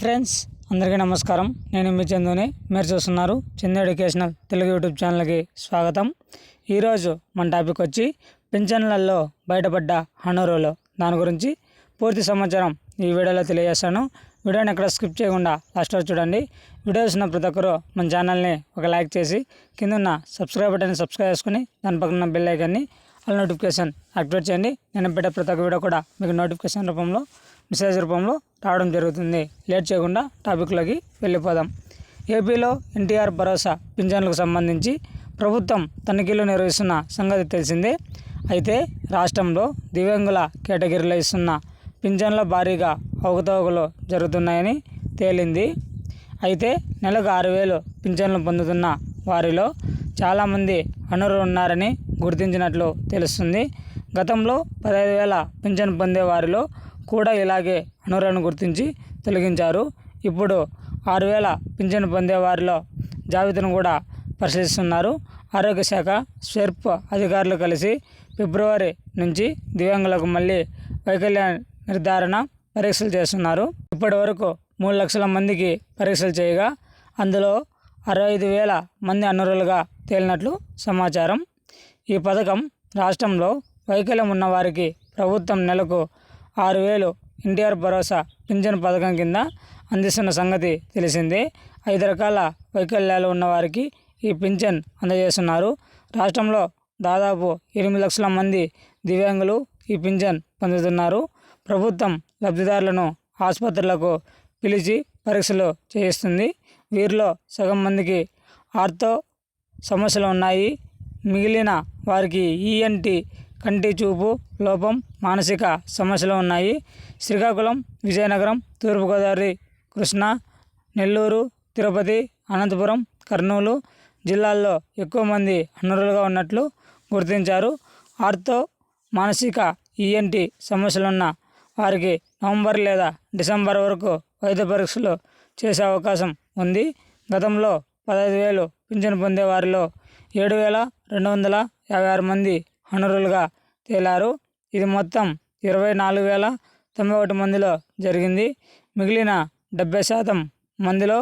Friends అందరికీ నమస్కారం. నేను మీ చందుని. మీరు చూస్తున్నారు చందు ఎడ్యుకేషనల్ తెలుగు యూట్యూబ్ ఛానల్కి స్వాగతం. ఈరోజు మన టాపిక్ వచ్చి పింఛన్లలో బయటపడ్డ హనరులు. దాని గురించి పూర్తి సమాచారం ఈ వీడియోలో తెలియజేస్తాను. వీడియోని ఎక్కడ స్కిప్ చేయకుండా లాస్ట్ వరకు చూడండి. వీడియో చూసిన ప్రతి ఒక్కరూ మన ఛానల్ని ఒక లైక్ చేసి కింద ఉన్న సబ్స్క్రైబ్ బటన్ని సబ్స్క్రైబ్ చేసుకుని దాని పక్కన బెల్ ఐకాన్ని ఆల్ నోటిఫికేషన్ యాక్టివేట్ చేయండి. నేను పెట్టే ప్రతి ఒక్క వీడియో కూడా మీకు నోటిఫికేషన్ రూపంలో మెసేజ్ రూపంలో రావడం జరుగుతుంది. లేట్ చేయకుండా టాపిక్లోకి వెళ్ళిపోదాం. ఏపీలో ఎన్టీఆర్ భరోసా పింఛన్లకు సంబంధించి ప్రభుత్వం తనిఖీలు నిర్వహిస్తున్న సంగతి తెలిసిందే. అయితే రాష్ట్రంలో దివ్యాంగుల కేటగిరీలో ఇస్తున్న పింఛన్ల భారీగా అవకతవకలు జరుగుతున్నాయని తేలింది. అయితే నెలకు ఆరు వేలు పింఛన్లు పొందుతున్న వారిలో చాలామంది అనర్హులు ఉన్నారని గుర్తించినట్లు తెలుస్తుంది. గతంలో పదహైదు వేల పింఛన్ పొందే వారిలో కూడా ఇలాగే అనర్హులను గుర్తించి తొలగించారు. ఇప్పుడు ఆరు వేల పింఛను పొందే వారిలో జాబితాను కూడా పరిశీలిస్తున్నారు. ఆరోగ్య శాఖ స్వెర్ప్ అధికారులు కలిసి ఫిబ్రవరి నుంచి దివ్యాంగులకు మళ్ళీ వైకల్య నిర్ధారణ పరీక్షలు చేస్తున్నారు. ఇప్పటి వరకు మూడు లక్షల మందికి పరీక్షలు చేయగా అందులో అరవై ఐదు వేల మంది అనర్హులుగా తేలినట్లు సమాచారం. ఈ పథకం రాష్ట్రంలో వైకల్యం ఉన్నవారికి ప్రభుత్వం నెలకు ఆరు వేలు ఎన్టీఆర్ భరోసా పింఛన్ పథకం కింద అందిస్తున్న సంగతి తెలిసిందే. ఐదు రకాల వైకల్యాలు ఉన్నవారికి ఈ పింఛన్ అందజేస్తున్నారు. రాష్ట్రంలో దాదాపు ఎనిమిది లక్షల మంది దివ్యాంగులు ఈ పింఛన్ పొందుతున్నారు. ప్రభుత్వం లబ్ధిదారులను ఆసుపత్రులకు పిలిచి పరీక్షలు చేయిస్తుంది. వీరిలో సగం మందికి ఆర్థో సమస్యలు ఉన్నాయి. మిగిలిన వారికి ఈఎన్టీ కంటి చూపు లోపం మానసిక సమస్యలు ఉన్నాయి. శ్రీకాకుళం విజయనగరం తూర్పుగోదావరి కృష్ణా నెల్లూరు తిరుపతి అనంతపురం కర్నూలు జిల్లాల్లో ఎక్కువ మంది అనర్హులుగా ఉన్నట్లు గుర్తించారు. ఆర్థో మానసిక ఈఎన్టీ సమస్యలున్న వారికి నవంబర్ లేదా డిసెంబర్ వరకు వైద్య పరీక్షలు చేసే అవకాశం ఉంది. గతంలో పదహైదు వేలు పింఛను పొందే వారిలో ఏడు వేల రెండు వందల యాభై ఆరు మంది అనరులుగా తేలారు. ఇది మొత్తం ఇరవై నాలుగు వేల తొంభై ఒకటి మందిలో జరిగింది. మిగిలిన డెబ్బై శాతం మందిలో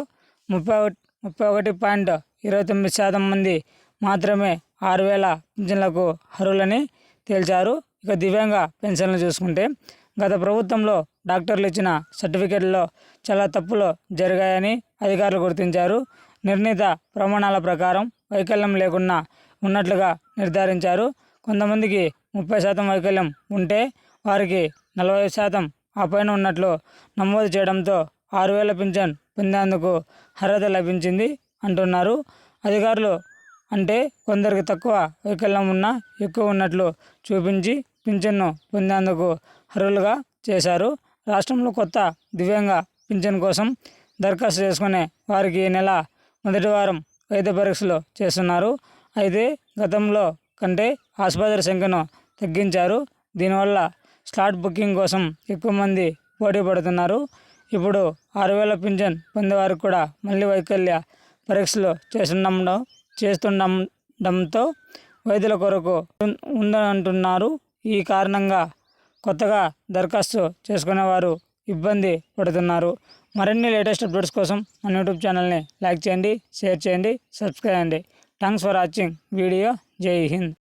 ముప్పై ఒకటి ముప్పై ఒకటి పాయింట్ ఇరవై తొమ్మిది శాతం మంది మాత్రమే ఆరు వేల పింఛన్లకు అర్హులని తేల్చారు. ఇక దివ్యాంగ పెన్షన్లు చూసుకుంటే గత ప్రభుత్వంలో డాక్టర్లు ఇచ్చిన సర్టిఫికెట్లో చాలా తప్పులు జరిగాయని అధికారులు గుర్తించారు. నిర్ణీత ప్రమాణాల ప్రకారం వైకల్యం లేకుండా ఉన్నట్లుగా నిర్ధారించారు. కొంతమందికి ముప్పై శాతం వైకల్యం ఉంటే వారికి నలభై శాతం ఆ పైన ఉన్నట్లు నమోదు చేయడంతో ఆరు వేల పింఛన్ పొందేందుకు అర్హత లభించింది అంటున్నారు. అధికారులు అంటే కొందరికి తక్కువ వైకల్యం ఉన్నా ఎక్కువ ఉన్నట్లు చూపించి పింఛన్ను పొందేందుకు అర్హులుగా చేశారు. రాష్ట్రంలో కొత్త దివ్యాంగ పింఛన్ కోసం దరఖాస్తు చేసుకునే వారికి ఈ నెల మొదటి వారం వైద్య పరీక్షలు చేస్తున్నారు. అయితే గతంలో కంటే ఆసుపత్రి సంఖ్యను తగ్గించారు. దీనివల్ల స్లాట్ బుకింగ్ కోసం ఎక్కువ మంది పోటీ పడుతున్నారు. ఇప్పుడు ఆరు వేల పింఛన్ పొందేవారికి కూడా మళ్ళీ వైకల్య పరీక్షలు చేస్తుండడం చేస్తుండడంతో వైద్యుల కొరకు ఉందంటున్నారు ఈ కారణంగా కొత్తగా దరఖాస్తు చేసుకునేవారు ఇబ్బంది పడుతున్నారు. మరిన్ని లేటెస్ట్ అప్డేట్స్ కోసం మన యూట్యూబ్ ఛానల్ని లైక్ చేయండి షేర్ చేయండి సబ్స్క్రైబ్ చేయండి. Thanks for watching video. Jai Hind.